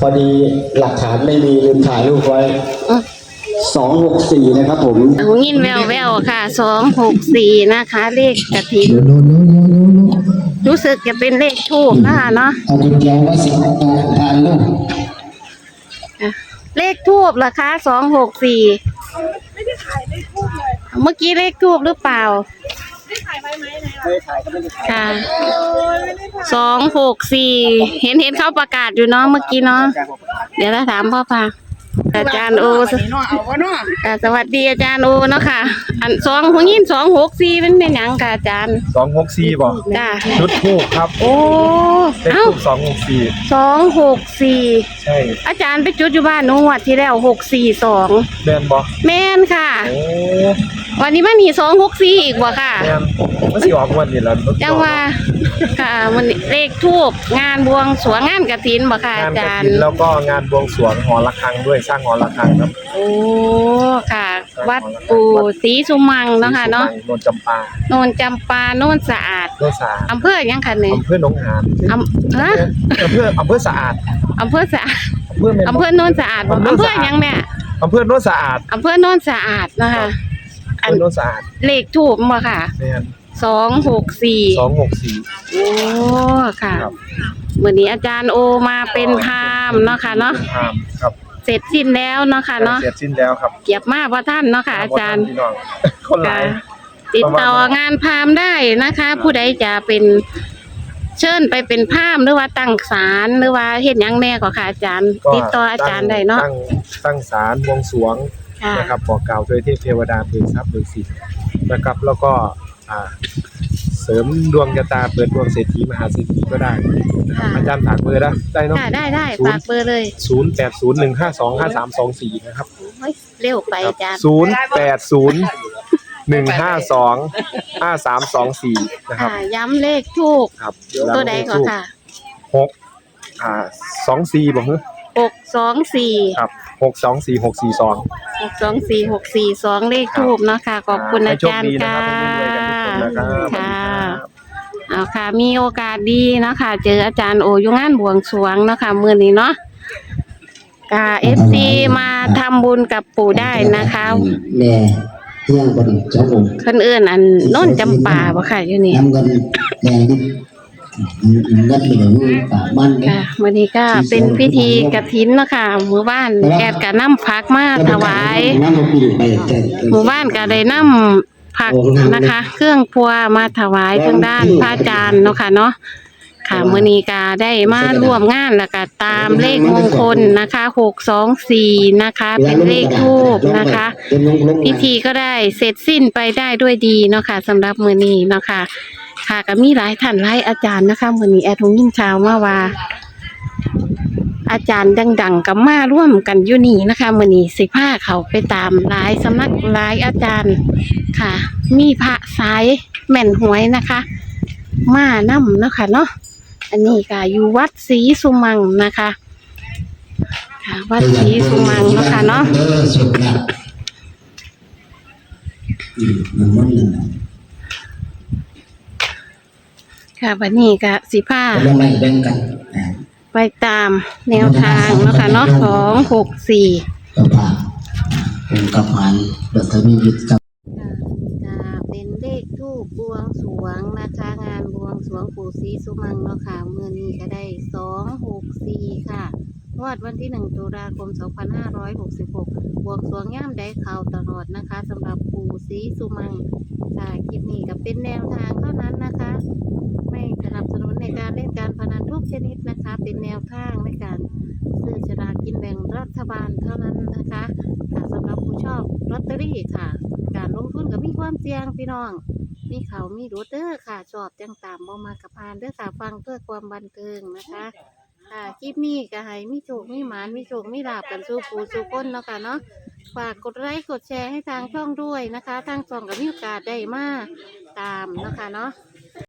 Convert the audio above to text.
พอดีหลักฐานไม่มีลืมถ่ายรูปไว้อะสองหกสี่นะครับผมเอายินแววแววๆค่ะสองหกสี่นะคะ เลขกระถินเดี๋ยวโน้นโน้นโน้นโน้นโน้นรู้สึกจะเป็นเลขทูบนะคะเนาะเอากุญแจไว้สิทานลูกอะเลขทูบเหรอคะสองหกสี่ไม่ได้ถ่ายเลขทูบเลย เมื่อกี้เลขทูบหรือเปล่า ไม่ถ่ายก็ไม่ได้ถ่ายค่ะสองหกสี่เห็นเห็นเขาประกาศอยู่เนาะเมื่อกี้เนาะเดี๋ยวเราถามพ่อพาอาจารย์โอสค่ะสวัสดีอาจารย์โอเนาะค่ะ อันสองหัวยินสองหกสี่เป็นเป็นหยังค่ะอาจารย์สองหกสี่บอกจ้าชุดทูบครับโอ้เลขเอ้าทูบสองหกสี่สองหกสี่ใช่อาจารย์ไปจุดอยู่บ้านหนูงวัดที่แล้วหกสี่สองแมนบอแม่นค่ะ โอ้ วันนี้มันหนีสองหกสี่อีกบ่ค่ะ แมนมันสิออกวันนี้แล้วจังว่าค่ะมันเลขทูบงานบวงสรวงงานกระถินบ่ค่ะงาอานกระจารถิย์นแล้วก็งานบวงสรวงหอระฆังด้วยสร้างหอระฆังครับโอ้ค่ะ วัดปู่ศรีสุมังเนาะค่ะเนาะโนนจำปาโนนจำปาโนนสะอาดโนนสะอาดอำเภอหยังค่ะเนี่ยอำเภอหนองหานอำฮะอำเภออำเภอสะอาดอำเภอสะอาดอำเภอแม่นอำเภอโนนสะอาดบ่อำเภออำเภอสะอาดหยังแม่อำเภอโนนสะอาดอำเภอโนนสะอาดนะคะ อำเภอโนนสะอาดเลขทูบบ่ค่ะแมนสองหกสี่สองหกสี่ โอ้ค่ะครับ วันนี้อาจารย์โอมาเป็นพราหมณ์เนาะค่ะเนาะทามครับเสร็จสิ้นแล้วเนาะค่ะเนาะเสร็จสิ้นแล้วครับเกียบมากว่าท่านเนาะค่ะ อาจารย์ พี่น้องคนหลาย ติดต่องานพราหมณ์ได้นะคะ ผู้ใดจะเป็นเชิญไปเป็นพราหมณ์หรือว่าตั้งศาลหรือว่าเฮ็ดหยังแน่ก็ค่ะอาจารย์ ก็ติดต่ออาจารย์ได้เนาะตั้งตั้งศาลบวงสรวงค่ะ นะครับบอกกล่าวโดยเทพเทวดาเปิดทรัพย์เปิดสิทธิ์นะครับแล้วก็อ่าเสริมดวงชะตาเปิดดวงเศรษฐีมหาเศรษฐีก็ได้นะครับอาจารย์ฝากเบอร์ได้ได้เนาะค่ะได้ได้ศูนย์ฝากเบอร์เลยศูนย์แปดศูนย์หนึ่งห้าสองห้าสามสองสี่นะครับโอ้ยเร็วไปอาจารย์ศูนย์แปดศูนย์หนึ่งห้าสองห้าสามสองสี่นะครับค่ะย้ำเลขทูกครับตัวใดก็ค่ะหกอ่าสองสี่บอกเฮ้ยหกสองสี่ครับ หกสองสี่หกสี่สอง หกสองสี่หกสี่สองเลขทูบเนาะค่ะขอบคุณอาจารย์ให้โชคดีนะค่ะครับให้รวยๆกันทุกคนนะครับค่ะเอาค่ะมีโอกาสดีเนาะค่ะเจออาจารย์โออยู่งานบวงสรวงเนาะค่ะมื้อนี้เนาะกาเอฟซีมาทำบุญกับปู่ได้นะคะแน่เที่ยงบนเจ้าผมคนอื่นอันโน่นจำป่าบ่ค่ะอยู่นี่ น้ำเงินแดงนิด เงินเหลืองป่ามันค่ะวันนี้ก็เป็นพิธีกฐินเนาะค่ะหมู่บ้านแอดก็นำผักมาถวาย น้ำมันปีไปแต่หมู่บ้านก็ได้นำผักนะคะ เครื่องพัวมาถวายทางด้านพระอาจารย์เนาะค่ะเนาะค่ะมื้อนี้ก็ได้มาร่วมงานแล้วก็ตามเลขมงคลนะคะ624นะคะ เป็นเลขทูปนะคะ พิธีก็ได้เสร็จสิ้นไปได้ด้วยดีเนาะค่ะสำหรับมื้อนี้เนาะค่ะ ค่ะก็มีหลายท่านหลายอาจารย์นะคะมื้อนี้แอดหงยินข่าวมาว่า อาจารย์ดัง ๆกับมาร่วมกันอยู่นี่นะคะมื้อนี้สิพาเขาไปตามหลายสำนักหลายอาจารย์ค่ะ มีพระสายแม่นหวยนะคะ มานํเนาะค่ะเนาะอันนี้ก็อยู่วัดศรีสุมังนะคะค่ะวัดศรีสุมังเนาะค่ะเนาะ เออสุดละอืมมันมันเลยนะ ค่ะวันนี้ก็สิพาลงไล่แบ่งกันอ่าไปตามแนวทางเนาะค่ะเนาะสองหกสี่กระบะผมกับมันเดี๋ยวเธอมีวิทย์กับจะเป็นเลขทูปบวงสรวงนะคะ งานบวงสรวงปู่ศรีสุมังเนาะค่ะเมื่อนี้ก็ได้สองหกสี่ค่ะงวดวันที่หนึ่งตุลาคมสองพันห้าร้อยหกสิบหกบวงสรวงย่ามได้ข่าวตลอดนะคะสำหรับปู่ศรีสุมังค่ะคลิปนี้ก็เป็นแนวทางเท่านั้นนะคะ ไม่สนับสนุนในการเล่นการพ นิดนะคะ เป็นแนวทางในการซื้อฉลากกินแบ่งรัฐบาลเท่านั้นนะคะค่ะสำหรับผู้ชอบลอตเตอรี่ค่ะ การลงทุนก็มีความเสี่ยงพี่น้อง มีเขามีรูเตอร์ค่ะชอบจังตามบ่มากระพานเด้อค่ะฟังเพื่อความบันเทิงนะคะค่ะคลิปนี้ก็ให้มีโชคมีหมานมีโชคมีลาบกันสู่ปูสู่คนเนาะค่ะเนาะฝากกดไลค์กดแชร์ให้ทางช่องด้วยนะคะ ทางช่องก็มีโอกาสได้มาตามนะคะเนาะ